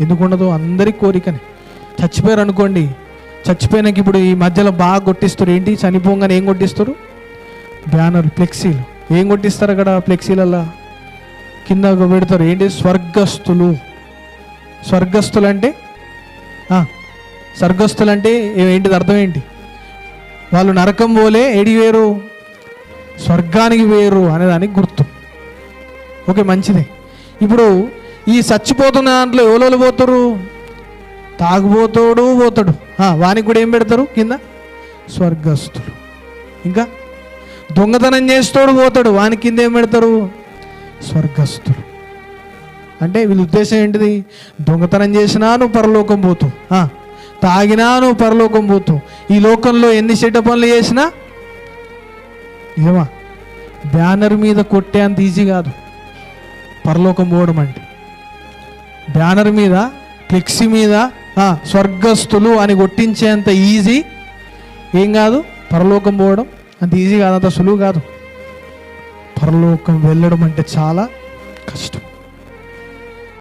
ఎందుకు ఉండదు అందరి కోరికనే. చచ్చిపోయారు అనుకోండి. చచ్చిపోయినాక ఇప్పుడు ఈ మధ్యలో బాగా కొట్టిస్తారు. ఏంటి? చనిపోగానే ఏం కొట్టిస్తారు? బ్యానర్లు ఫ్లెక్సీలు. ఏం కొట్టిస్తారు అక్కడ ఫ్లెక్సీలల్లా? కింద పెడతారు. ఏంటి? స్వర్గస్థులు. స్వర్గస్థులు అంటే ఆ, స్వర్గస్థులు అంటే ఏంటిది? అర్థం ఏంటి? వాళ్ళు నరకం పోలే ఏడి వేరు స్వర్గానికి వేరు అనేదానికి గుర్తు. ఓకే మంచిదే. ఇప్పుడు ఈ చచ్చిపోతున్న దాంట్లో ఎవరు పోతారు? తాగుబోతాడు పోతాడు. వానికి కూడా ఏం పెడతారు? కింద స్వర్గస్థుడు ఇంకా దొంగతనం చేస్తాడు పోతాడు. వాని కింద ఏం పెడతారు? స్వర్గస్థుడు అంటే వీళ్ళ ఉద్దేశం ఏంటిది? దొంగతనం చేసినా నువ్వు పరలోకం పోతావు తాగినా నువ్వు పరలోకం పోతావు ఈ లోకంలో ఎన్ని చెడ్డ పనులు చేసినా నిజమా బ్యానర్ మీద కొట్టే అంత ఈజీ కాదు. పరలోకం పోవడం అంటే. బ్యానర్ మీద ఫ్లెక్సీ మీద స్వర్గస్థులు అని కొట్టించేంత ఈజీ ఏం కాదు? పరలోకం పోవడం అంత ఈజీ కాదు అంత సులువు కాదు. పరలోకం వెళ్ళడం అంటే చాలా కష్టం.